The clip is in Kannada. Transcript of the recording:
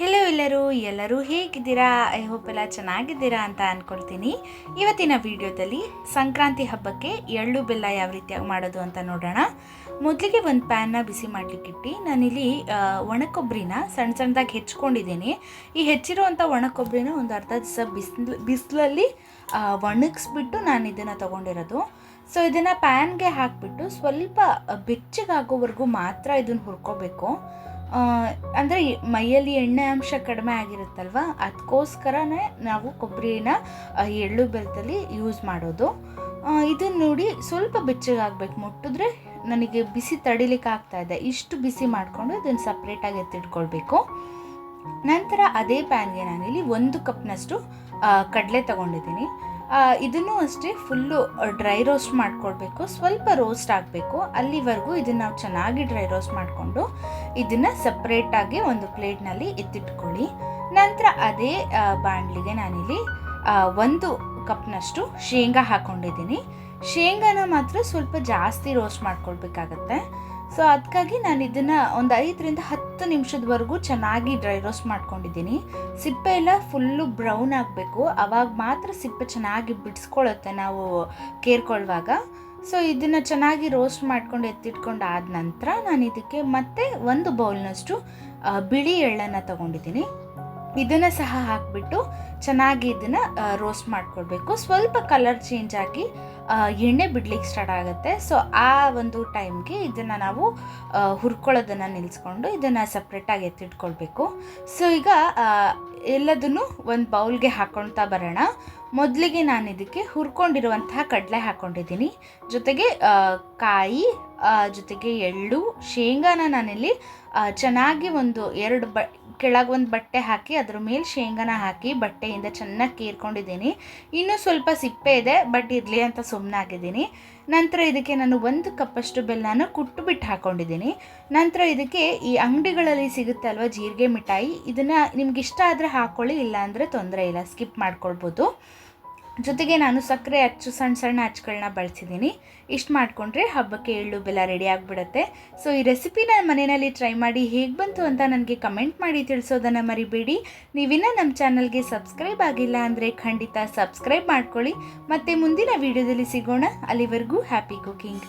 ಹೆಲೋ ಎಲ್ಲರೂ ಎಲ್ಲರೂ ಹೇಗಿದ್ದೀರಾ? ಐ ಹೋಪ್ ಎಲ್ಲ ಚೆನ್ನಾಗಿದ್ದೀರಾ ಅಂತ ಅಂದ್ಕೊಳ್ತೀನಿ ಇವತ್ತಿನ ವಿಡಿಯೋದಲ್ಲಿ ಸಂಕ್ರಾಂತಿ ಹಬ್ಬಕ್ಕೆ ಎಳ್ಳು ಬೆಲ್ಲ ಯಾವ ರೀತಿಯಾಗಿ ಮಾಡೋದು ಅಂತ ನೋಡೋಣ. ಮೊದಲಿಗೆ ಒಂದು ಪ್ಯಾನ್ನ ಬಿಸಿ ಮಾಡಲಿಕ್ಕಿಟ್ಟು ನಾನಿಲ್ಲಿ ಒಣಕೊಬ್ಬರಿನ ಸಣ್ಣ ಸಣ್ಣದಾಗಿ ಹೆಚ್ಕೊಂಡಿದ್ದೀನಿ ಈ ಹೆಚ್ಚಿರುವಂಥ ಒಣಕೊಬ್ಬರಿನ ಒಂದು ಅರ್ಧ ದಿವಸ ಬಿಸಿಲು, ಬಿಸಿಲಲ್ಲಿ ಒಣಗಿಸ್ಬಿಟ್ಟು ನಾನು ಇದನ್ನು ತೊಗೊಂಡಿರೋದು. ಸೊ ಇದನ್ನು ಪ್ಯಾನ್ಗೆ ಹಾಕಿಬಿಟ್ಟು ಸ್ವಲ್ಪ ಬೆಚ್ಚಗಾಗೋವರೆಗೂ ಮಾತ್ರ ಇದನ್ನು ಹುರ್ಕೋಬೇಕು. ಅಂದರೆ ಮೈಯಲ್ಲಿ ಎಣ್ಣೆ ಅಂಶ ಕಡಿಮೆ ಆಗಿರುತ್ತಲ್ವ? ಅದಕ್ಕೋಸ್ಕರನೇ ನಾವು ಕೊಬ್ಬರಿನ ಎಳ್ಳು ಬೆಲ್ಲದಲ್ಲಿ ಯೂಸ್ ಮಾಡೋದು. ಇದನ್ನು ನೋಡಿ ಸ್ವಲ್ಪ ಬೆಚ್ಚಗಾಗಬೇಕು. ಮುಟ್ಟಿದ್ರೆ ನನಗೆ ಬಿಸಿ ತಡಿಲಿಕ್ಕೆ ಆಗ್ತಾ ಇದೆ. ಇಷ್ಟು ಬಿಸಿ ಮಾಡಿಕೊಂಡು ಇದನ್ನು ಸಪ್ರೇಟಾಗಿ ಎತ್ತಿಟ್ಕೊಳ್ಬೇಕು. ನಂತರ ಅದೇ ಪ್ಯಾನ್ಗೆ ನಾನಿಲ್ಲಿ ಒಂದು ಕಪ್ನಷ್ಟು ಕಡಲೆ ತಗೊಂಡಿದ್ದೀನಿ. ಇದನ್ನು ಅಷ್ಟೇ ಫುಲ್ಲು ಡ್ರೈ ರೋಸ್ಟ್ ಮಾಡಿಕೊಡ್ಬೇಕು. ಸ್ವಲ್ಪ ರೋಸ್ಟ್ ಆಗಬೇಕು. ಅಲ್ಲಿವರೆಗೂ ಇದನ್ನು ನಾವು ಚೆನ್ನಾಗಿ ಡ್ರೈ ರೋಸ್ಟ್ ಮಾಡಿಕೊಂಡು ಇದನ್ನು ಸಪ್ರೇಟಾಗಿ ಒಂದು ಪ್ಲೇಟ್ನಲ್ಲಿ ಎತ್ತಿಟ್ಕೊಳ್ಳಿ ನಂತರ ಅದೇ ಬಾಣಲಿಗೆ ನಾನಿಲ್ಲಿ ಒಂದು ಕಪ್ನಷ್ಟು ಶೇಂಗಾ ಹಾಕ್ಕೊಂಡಿದ್ದೀನಿ ಶೇಂಗಾನ ಮಾತ್ರ ಸ್ವಲ್ಪ ಜಾಸ್ತಿ ರೋಸ್ಟ್ ಮಾಡ್ಕೊಳ್ಬೇಕಾಗತ್ತೆ. ಸೊ ಅದಕ್ಕಾಗಿ ನಾನು ಇದನ್ನು ಒಂದು ಐದರಿಂದ ಹತ್ತು ನಿಮಿಷದವರೆಗೂ ಚೆನ್ನಾಗಿ ಡ್ರೈ ರೋಸ್ಟ್ ಮಾಡ್ಕೊಂಡಿದ್ದೀನಿ. ಸಿಪ್ಪೆ ಎಲ್ಲ ಫುಲ್ಲು ಬ್ರೌನ್ ಆಗಬೇಕು. ಆವಾಗ ಮಾತ್ರ ಸಿಪ್ಪೆ ಚೆನ್ನಾಗಿ ಬಿಡಿಸ್ಕೊಳ್ಳುತ್ತೆ ನಾವು ಕೇರ್ಕೊಳ್ಳುವಾಗ ಸೊ ಇದನ್ನು ಚೆನ್ನಾಗಿ ರೋಸ್ಟ್ ಮಾಡ್ಕೊಂಡು ಎತ್ತಿಟ್ಕೊಂಡು ಆದ ನಂತರ ನಾನು ಇದಕ್ಕೆ ಮತ್ತೆ ಒಂದು ಬೌಲ್ನಷ್ಟು ಬಿಳಿ ಎಳ್ಳನ್ನು ತಗೊಂಡಿದ್ದೀನಿ. ಇದನ್ನು ಸಹ ಹಾಕಿಬಿಟ್ಟು ಚೆನ್ನಾಗಿ ಇದನ್ನು ರೋಸ್ಟ್ ಮಾಡ್ಕೊಳ್ಬೇಕು. ಸ್ವಲ್ಪ ಕಲರ್ ಚೇಂಜ್ ಆಗಿ ಎಣ್ಣೆ ಬಿಡ್ಲಿಕ್ಕೆ ಸ್ಟಾರ್ಟ್ ಆಗುತ್ತೆ. ಸೊ ಆ ಒಂದು ಟೈಮ್ಗೆ ಇದನ್ನು ನಾವು ಹುರ್ಕೊಳ್ಳೋದನ್ನು ನಿಲ್ಲಿಸ್ಕೊಂಡು ಇದನ್ನು ಸಪ್ರೇಟಾಗಿ ಎತ್ತಿಟ್ಕೊಳ್ಬೇಕು. ಸೊ ಈಗ ಎಲ್ಲದನ್ನು ಒಂದು ಬೌಲ್ಗೆ ಹಾಕ್ಕೊಳ್ತಾ ಬರೋಣ. ಮೊದಲಿಗೆ ನಾನು ಇದಕ್ಕೆ ಹುರ್ಕೊಂಡಿರುವಂತಹ ಕಡಲೆ ಹಾಕ್ಕೊಂಡಿದ್ದೀನಿ ಜೊತೆಗೆ ಕಾಯಿ ಜೊತೆಗೆ ಎಳ್ಳು, ಶೇಂಗಾನ ನಾನಿಲ್ಲಿ ಚೆನ್ನಾಗಿ ಒಂದು ಎರಡು ಬ, ಕೆಳಗೆ ಒಂದು ಬಟ್ಟೆ ಹಾಕಿ, ಅದ್ರ ಮೇಲೆ ಶೇಂಗಾನ ಹಾಕಿ ಬಟ್ಟೆಯಿಂದ ಚೆನ್ನಾಗಿ ಕೇರ್ಕೊಂಡಿದ್ದೀನಿ. ಇನ್ನೂ ಸ್ವಲ್ಪ ಸಿಪ್ಪೆ ಇದೆ, ಬಟ್ ಇರಲಿ ಅಂತ ಸುಮ್ಮನಾಗಿದ್ದೀನಿ ನಂತರ ಇದಕ್ಕೆ ನಾನು ಒಂದು ಕಪ್ಪಷ್ಟು ಬೆಲ್ಲನ ಕುಟ್ಟು ಬಿಟ್ಟು ಹಾಕ್ಕೊಂಡಿದ್ದೀನಿ ನಂತರ ಇದಕ್ಕೆ ಈ ಅಂಗಡಿಗಳಲ್ಲಿ ಸಿಗುತ್ತೆ ಅಲ್ವಾ ಜೀರಿಗೆ ಮಿಠಾಯಿ, ಇದನ್ನು ನಿಮ್ಗೆ ಇಷ್ಟ ಆದರೆ ಹಾಕ್ಕೊಳ್ಳಿ ಇಲ್ಲಾಂದರೆ ತೊಂದರೆ ಇಲ್ಲ, ಸ್ಕಿಪ್ ಮಾಡ್ಕೊಳ್ಬೋದು. ಜೊತೆಗೆ ನಾನು ಸಕ್ಕರೆ ಅಚ್ಚು ಸಣ್ಣ ಸಣ್ಣ ಅಚ್ಚುಗಳನ್ನ ಬಳಸಿದ್ದೀನಿ. ಇಷ್ಟು ಮಾಡಿಕೊಂಡ್ರೆ ಹಬ್ಬಕ್ಕೆ ಎಳ್ಳು ಬೆಲ್ಲ ರೆಡಿ ಆಗಿಬಿಡುತ್ತೆ. ಸೊ ಈ ರೆಸಿಪಿನ ಮನೆಯಲ್ಲಿ ಟ್ರೈ ಮಾಡಿ ಹೇಗೆ ಬಂತು ಅಂತ ನನಗೆ ಕಮೆಂಟ್ ಮಾಡಿ ತಿಳಿಸೋದನ್ನು ಮರಿಬೇಡಿ. ನೀವಿನ್ನ ನಮ್ಮ ಚಾನಲ್ಗೆ ಸಬ್ಸ್ಕ್ರೈಬ್ ಆಗಿಲ್ಲ ಅಂದರೆ ಖಂಡಿತ ಸಬ್ಸ್ಕ್ರೈಬ್ ಮಾಡ್ಕೊಳ್ಳಿ. ಮತ್ತು ಮುಂದಿನ ವಿಡಿಯೋದಲ್ಲಿ ಸಿಗೋಣ. ಅಲ್ಲಿವರೆಗೂ ಹ್ಯಾಪಿ ಕುಕಿಂಗ್